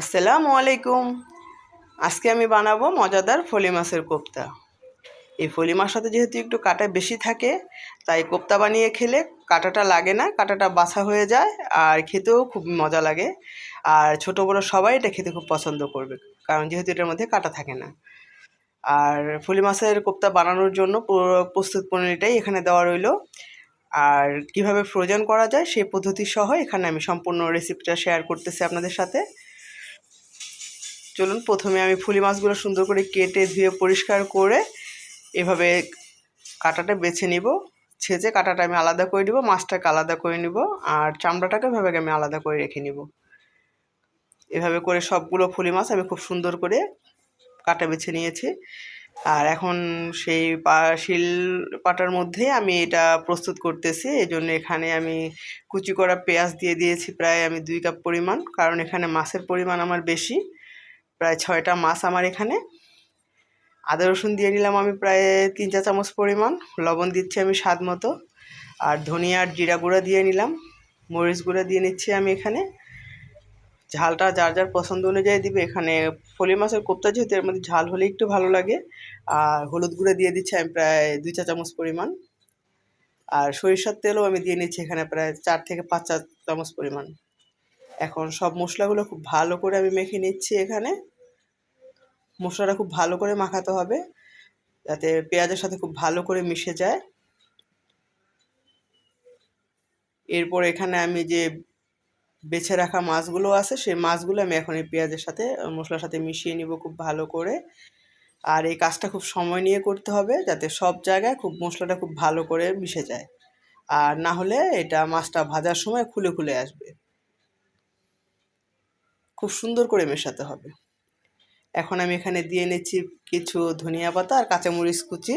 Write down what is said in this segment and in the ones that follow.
আসসালামু আলাইকুম। আজকে আমি বানাবো মজাদার ফলি মাছের কোপ্তা। এই ফলি মাছটাতে যেহেতু একটু কাটা বেশি থাকে, তাই কোপ্তা বানিয়ে খেলে কাটাটা লাগে না, কাটাটা বাছা হয়ে যায় আর খেতেও খুব মজা লাগে। আর ছোট বড় সবাই এটা খেতে খুব পছন্দ করবে, কারণ যেহেতু এটার মধ্যে কাটা থাকে না। আর ফলি মাছের কোপ্তা বানানোর জন্য প্রস্তুত পণ্যটাই এখানে দেওয়া রইল। আর কীভাবে ফ্রোজেন করা যায় সেই পদ্ধতি সহ এখানে আমি সম্পূর্ণ রেসিপিটা শেয়ার করতেছি আপনাদের সাথে। চলুন প্রথমে আমি ফুলি মাছগুলো সুন্দর করে কেটে ধুয়ে পরিষ্কার করে এভাবে কাটাটা বেছে নিব। ছেঁচে কাটাটা আমি আলাদা করে নিব, মাছটাকে আলাদা করে নিব আর চামড়াটাকে এভাবে আমি আলাদা করে রেখে নিব। এভাবে করে সবগুলো ফুলি মাছ আমি খুব সুন্দর করে কাটা বেছে নিয়েছি। আর এখন সেই শিল পাটার মধ্যে আমি এটা প্রস্তুত করতেছি। এই জন্য এখানে আমি কুচি করা পেঁয়াজ দিয়ে দিয়েছি প্রায় আমি দুই কাপ পরিমাণ, কারণ এখানে মাছের পরিমাণ আমার বেশি। প্রায় ছয়টা মাছ আমার এখানে। আদা, রসুন দিয়ে নিলাম আমি প্রায় তিন চা চামচ পরিমাণ। লবণ দিচ্ছি আমি স্বাদ মতো। আর ধনিয়া আর জিরা গুঁড়া দিয়ে নিলাম। মরিচ গুঁড়া দিয়ে নিচ্ছি আমি এখানে। ঝালটা যার যার পছন্দ অনুযায়ী দিবে। এখানে ফলি মাছের কোপ্তা যেহেতু এর মধ্যে ঝাল হলে একটু ভালো লাগে। আর হলুদ গুঁড়া দিয়ে দিচ্ছি আমি প্রায় দুই চা চামচ পরিমাণ। আর সরিষার তেলও আমি দিয়ে নিচ্ছি এখানে প্রায় চার থেকে পাঁচ চা চামচ পরিমাণ। এখন সব মশলাগুলো খুব ভালো করে আমি মেখে নিচ্ছি এখানে। মশলাটা খুব ভালো করে মাখাতে হবে, যাতে পেঁয়াজের সাথে খুব ভালো করে মিশে যায়। এরপর এখানে আমি যে বেছে রাখা মাছগুলো আছে, সেই মাছগুলো আমি এখন এই পেঁয়াজের সাথে, মশলার সাথে মিশিয়ে নিব খুব ভালো করে। আর এই কাজটা খুব সময় নিয়ে করতে হবে, যাতে সব জায়গায় খুব মশলাটা খুব ভালো করে মিশে যায়। আর না হলে এটা মাছটা ভাজার সময় খুলে খুলে আসবে। খুব সুন্দর করে মেশাতে হবে। এখন আমি এখানে দিয়ে নিচ্ছি কিছু ধনিয়া পাতা আর কাঁচামরিচ কুচি।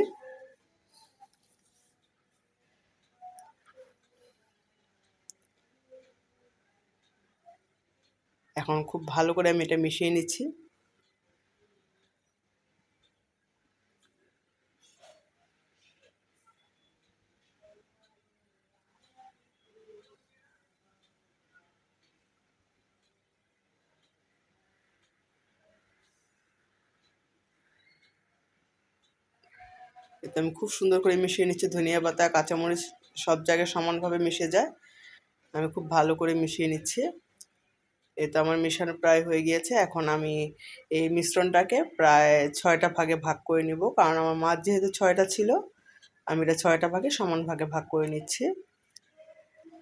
এখন খুব ভালো করে আমি এটা মিশিয়ে নিচ্ছি। এতে আমি খুব সুন্দর করে মিশিয়ে নিচ্ছি। ধনিয়া পাতা, কাঁচামরিচ সব জায়গায় সমানভাবে মিশে যায়। আমি খুব ভালো করে মিশিয়ে নিচ্ছি। এতে আমার মিশানো প্রায় হয়ে গিয়েছে। এখন আমি এই মিশ্রণটাকে প্রায় ছয়টা ভাগে ভাগ করে নিব। কারণ আমার মাছ যেহেতু ছয়টা ছিল, আমি এটা ছয়টা ভাগে সমান ভাগে ভাগ করে নিচ্ছি।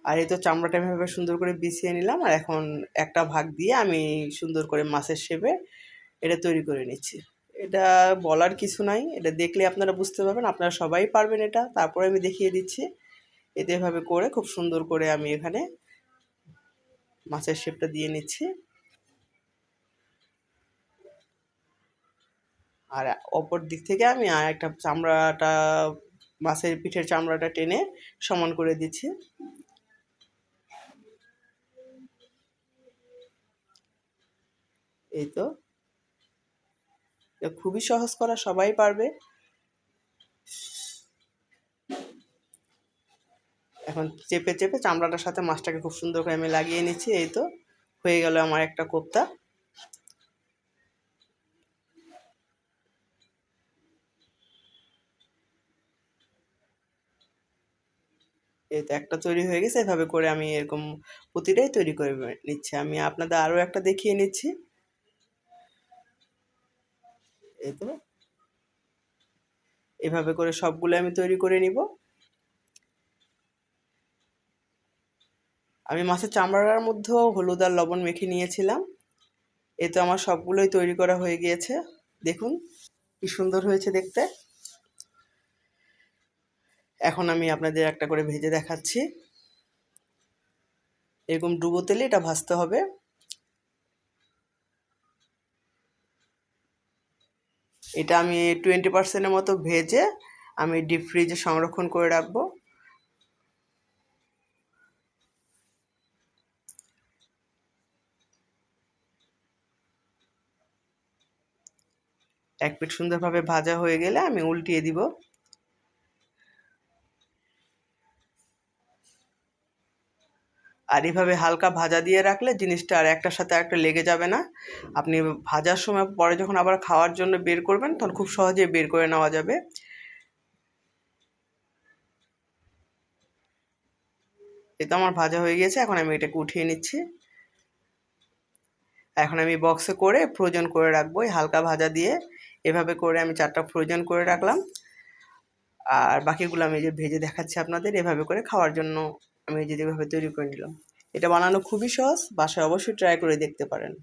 আর এই তো চামড়াটা আমি এভাবে সুন্দর করে বিছিয়ে নিলাম। আর এখন একটা ভাগ দিয়ে আমি সুন্দর করে মাছের শেপে এটা তৈরি করে নিচ্ছি। এটা বলার কিছু নাই, এটা দেখলে আপনারা বুঝতে পারবেন, আপনারা সবাই পারবেন এটা। তারপরে আমি দেখিয়ে দিচ্ছি, এতে এভাবে করে খুব সুন্দর করে আমি এখানে মাছের শেপটা দিয়ে নিচ্ছি। আর অপর দিক থেকে আমি আর একটা চামড়াটা, মাছের পিঠের চামড়াটা টেনে সমান করে দিচ্ছি। এই তো। খুবই সহজ করা সবাই পারবে। এখন চেপে চেপে চামড়াটার সাথে মাছটাকে খুব সুন্দর করে আমি লাগিয়ে নিচ্ছি, এই তো। হয়ে গেল আমার একটা কোপ্তা। এই তো একটা তৈরি হয়ে গেছে, এভাবে করে আমি এরকম প্রতিটাই তৈরি করে নিচ্ছি। আমি আপনাদের আরও একটা দেখিয়ে নিচ্ছি। এই তো। এভাবে করে সবগুলো আমি তৈরি করে নিব। আমি মাছের চামড়ার মধ্যেও হলুদ আর লবণ মেখে নিয়েছিলাম। এ তো আমার সবগুলোই তৈরি করা হয়ে গিয়েছে। দেখুন, কি সুন্দর হয়েছে দেখতে। এখন আমি আপনাদের একটা করে ভেজে দেখাচ্ছি। এরকম ডুবো তেলে এটা ভাজতে হবে। এটা আমি টোয়েন্টি পার্সেন্টের মতো ভেজে আমি ডিপ ফ্রিজে সংরক্ষণ করে রাখব। এক পিট সুন্দরভাবে ভাজা হয়ে গেলে আমি উল্টিয়ে দিব। আর এভাবে হালকা ভাজা দিয়ে রাখলে জিনিসটা আর একটার সাথে একটা লেগে যাবে না। আপনি ভাজার সময় পরে যখন আবার খাওয়ার জন্য বের করবেন, তখন খুব সহজেই বের করে নেওয়া যাবে। এটা আমার ভাজা হয়ে গেছে এখন আমি এটাকে উঠিয়ে নিচ্ছি। এখন আমি বক্সে করে ফ্রোজন করে রাখব হালকা ভাজা দিয়ে। এভাবে করে আমি চারটা ফ্রোজন করে রাখলাম। আর বাকিগুলো আমি যে ভেজে দেখাচ্ছি আপনাদের, এভাবে করে খাওয়ার জন্য। আমি যদি ভাবে তৈরি করে নিলাম। এটা বানানো খুবই সহজ, বাসায় অবশ্যই ট্রাই করে দেখতে পারেন।